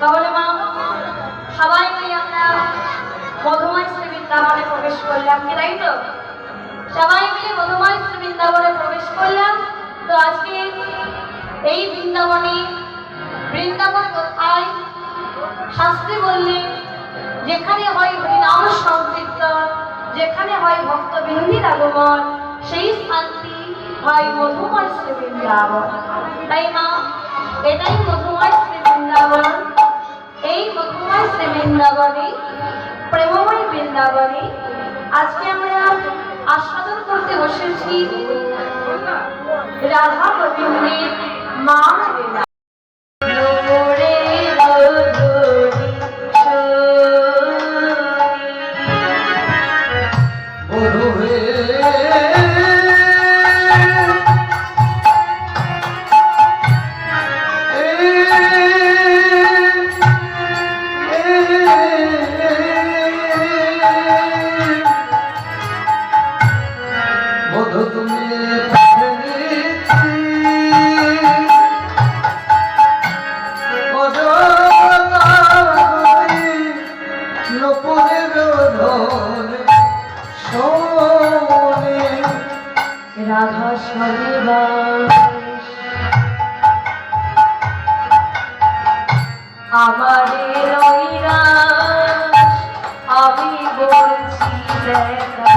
তাহলে মা, সবাই মিলে আমরা মধুময় শ্রী বৃন্দাবনে প্রবেশ করলাম। কি তাই তো? সবাই মিলে মধুময় শ্রী বৃন্দাবনে প্রবেশ করলাম। তো আজকে এই বৃন্দাবনে বৃন্দাবন কোথায়? শাস্ত্রী বললেন যেখানে হয় হরিনাম সংকীর্তন, যেখানে হয় ভক্ত বিরোধীর আগমন, সেই স্থানটি হয় মধুময় শ্রী বৃন্দাবন। তাই মা, এটাই শ্রী বৃন্দাবন, এই মধুময় শ্রী বৃন্দাবনে প্রেমময় বৃন্দাবনে, আজকে আমরা আস্বাদন করতে বসেছি রাধা গোবিন্দের মা রাধা সদেবাস আমারে রইরা আমি বলছি দেখা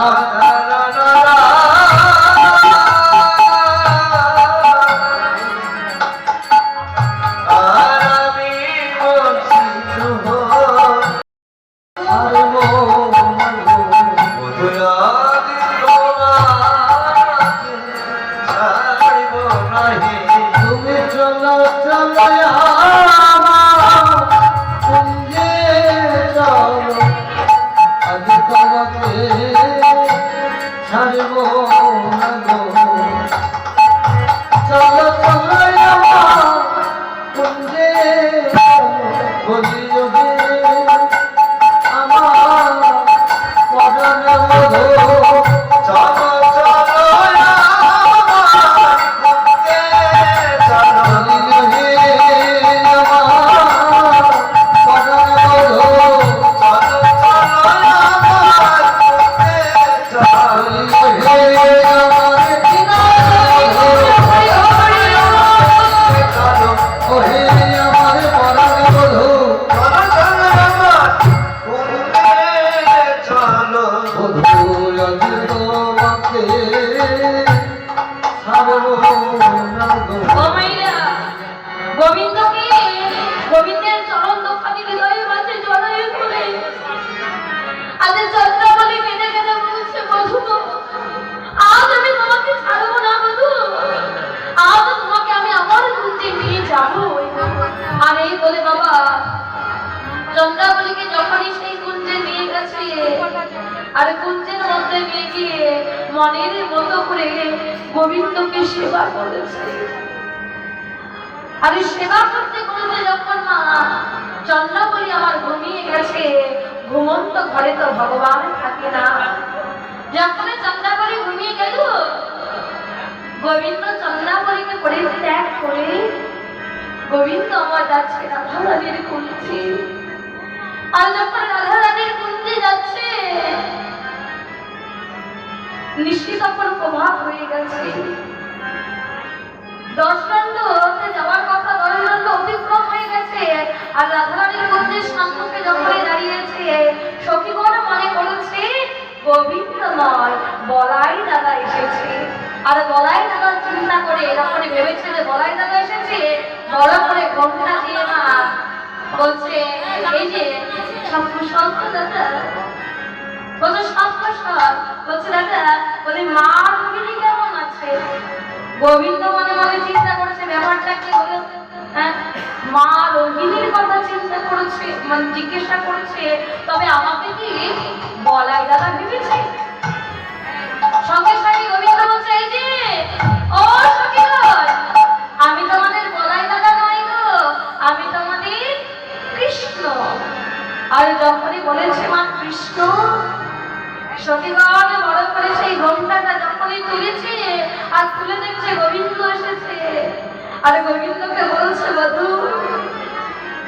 তুমি যাব আর এই বলে বাবা, চন্দ্রাবলীকে যখনই সেই কুঞ্জে নিয়ে গেছে, আর কুঞ্জের মধ্যে নিয়ে গিয়ে মনের মতো করে গোবিন্দকে সেবা করেছে। আর সেবা করতে করতে যখন মা, চন্দ্রাবলী আমার ঘুমিয়ে গেছে, ঘুমন্ত ঘরে তো ভগবান থাকে না। যখন চন্দ্রাবলী ঘুমিয়ে গেল, গোবিন্দ চন্দ্রাবলীকে পরিত্যাগ করে গোবিন্দ আমার যাচ্ছে রাধা রানীর কুঞ্জে আর যখন রাধা রানীর কুঞ্জে যাচ্ছে। নিশ্চিত তখন প্রভাব হয়ে গেছে। দশ দণ্ডতে যাওয়ার কথা দশ দণ্ড অতিক্রম হয়ে গেছে, আর রাধারানীর কুঞ্জের সামনে যখনই দাঁড়িয়েছে, সখীগণ মনে করেছে, গোবিন্দ নয়, বলাই দাদা এসেছে। আর বলাই দাদা চিন্তা করে যখন ভেবেছে যে বলাই দাদা এসেছে বড় করে ঘণ্টা দিয়ে না বলছে, এই যে, সব কুশল দাদা? বলছে, সব বলছে, দাদা, বলে, মা রুগিনী কেমন আছে? গোবিন্দ মনে মনে চিন্তা করছে, ব্যাপারটা কি হলো? হ্যাঁ মা রোহিণীর কথা চিন্তা করেছে মানে জিজ্ঞাসা করেছে, তবে আমাকে কি বলাই দাদা ভেবেছে? সঙ্গে সঙ্গে গোবিন্দ বলছে, এই যে, ও তুলে দেখছে, গোবিন্দ এসেছে। আর গোবিন্দকে বলছে, বধু,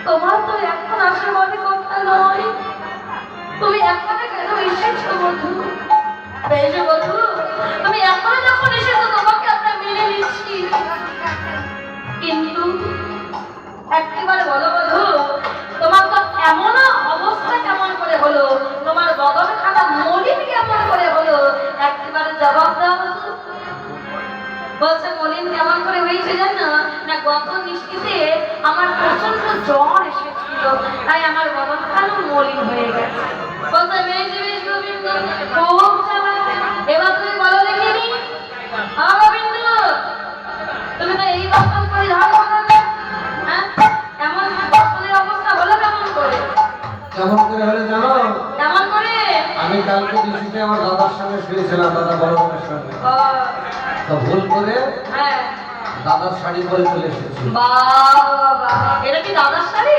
তোমার তো এখন আসার মনে কথা নয়। বলছে মলিন কেমন করে হয়েছে জানো? না গত নিশ্চিতে আমার প্রচণ্ড জ্বর এসেছিল তাই আমার খানা মলিন হয়ে গেছে। বলছে বেশ বেশ গোবিন্দ খুব এবার তুমি বলো দেখিনি? হ্যাঁ গোবিন্দ? তুমি তো এই করবে হ্যাঁ? এমন বস্ত্রের অবস্থা হলো কেমন করে? কেমন করে হলে জানো? কেমন করে? আমি কালকে ডিসিতে আমার দাদার সঙ্গে শুয়েছিলাম দাদা বড় সঙ্গে। তো ভুল করে হ্যাঁ। দাদার শাড়ি পরে চলে এসেছি এটা কি দাদার শাড়ি?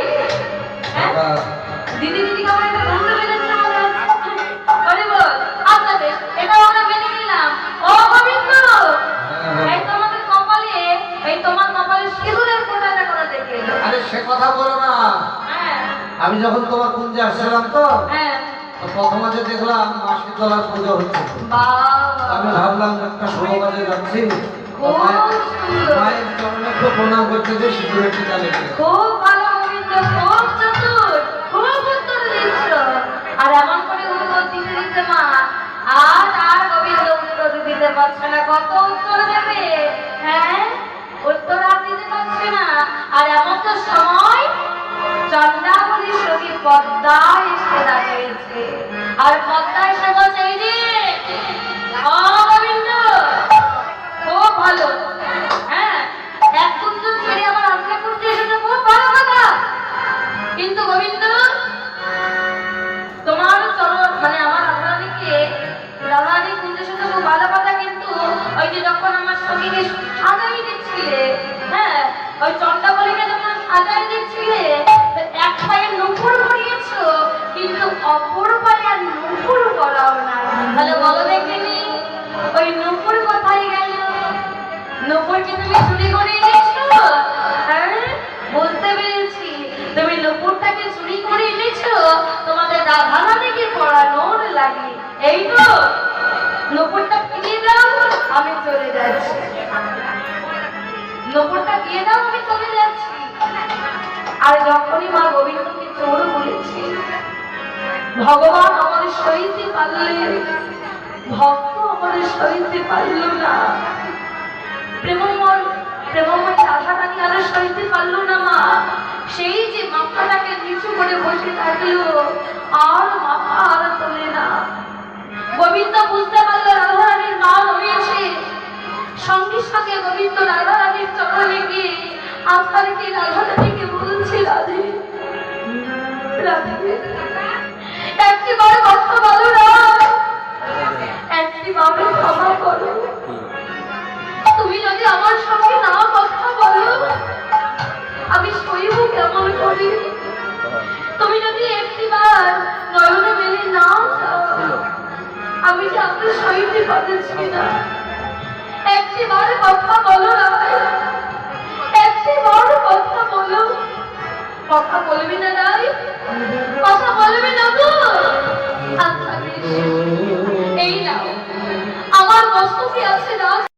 হ্যাঁ? দাদা। দিদি দিদি কেমন একটা গন্ধ বেরোচ্ছে আরে বল। আচ্ছা বেশ। এটা আমরা মেনে নিলাম। ও গোবিন্দ এই তোমাদের কপালে এই তোমার কপালে সিঁদুরের ফোঁটাটা করা দেখে আরে সে কথা বলো না। হ্যাঁ। আমি যখন তোমার কুঞ্জে আসছিলাম তো হ্যাঁ। প্রথমে দেখলাম মাসি তলার পুজো হচ্ছে। আমি ভাবলাম একটা কাজে যাচ্ছি। মায়ের- চরণে একটু প্রণাম করতে যে সিঁদুরের টিকা লেগে খুব ভালো গোবিন্দ খুব চতুর খুব উত্তর দিচ্ছ আর এমন করে উত্তর দিতে দিতে মা আর আর গোবিন্দ উত্তর দিতে পারছে না। কত উত্তর দেবে? হ্যাঁ? উত্তর আর দিতে পারছে না। আর এমন তো সময় চন্দ্রাবলী সখী পদ্মা এসে দাঁড়িয়েছে। আর পদ্মা এসে বলছে এই যে কিন্তু অপর আর নুপুর করাও না। তাহলে বলো দেখিনি ওই নুপুর কোথায় গেল? নুপুরকে তুমি চুরি করে এনেছো? হ্যাঁ? বুঝতে পেরেছি। তুমি নুপুরটাকে চুরি করে এনেছো? তোমাদের রাধা রানীকে পড়ানোর লাগে। এই তো, নুপুরটা ফিরিয়ে দাও, আমি চলে যাচ্ছি। নুপুরটা দিয়ে দাও, আমি চলে যাচ্ছি। আর যখনই মা গোবিন্দকে চোর বলেছে, ভগবান আমাদের সইতে পারলেন। ভক্ত আমাদের সইতে পারল না। প্রেমময় প্রেমময় আর পারল না মা। সেই যে মাথাটাকে নিচু করে বসে আর মাথা আর তোলে না। গোবিন্দ বুঝতে পারল রাধারানীর মান হয়েছে। সঙ্গে সঙ্গে গোবিন্দ রাধারানীর চরণে গিয়ে আপনার রাধারানীকে বলছে রাধে? রাধে? একটিবার কথা বলো না তুমি যদি আমার সঙ্গে না কথা বলো, আমি সইব কেমন করি? তুমি যদি একটিবার নয়ন মেলে না আমি যে আপনার সইতে পারছি না। একটিবার কথা বলো না একটিবার কথা বলো। কথা বলবি না রাই কথা বলবি না তো? আচ্ছা এই নাও। প্রস্তুতি আছে রাজ।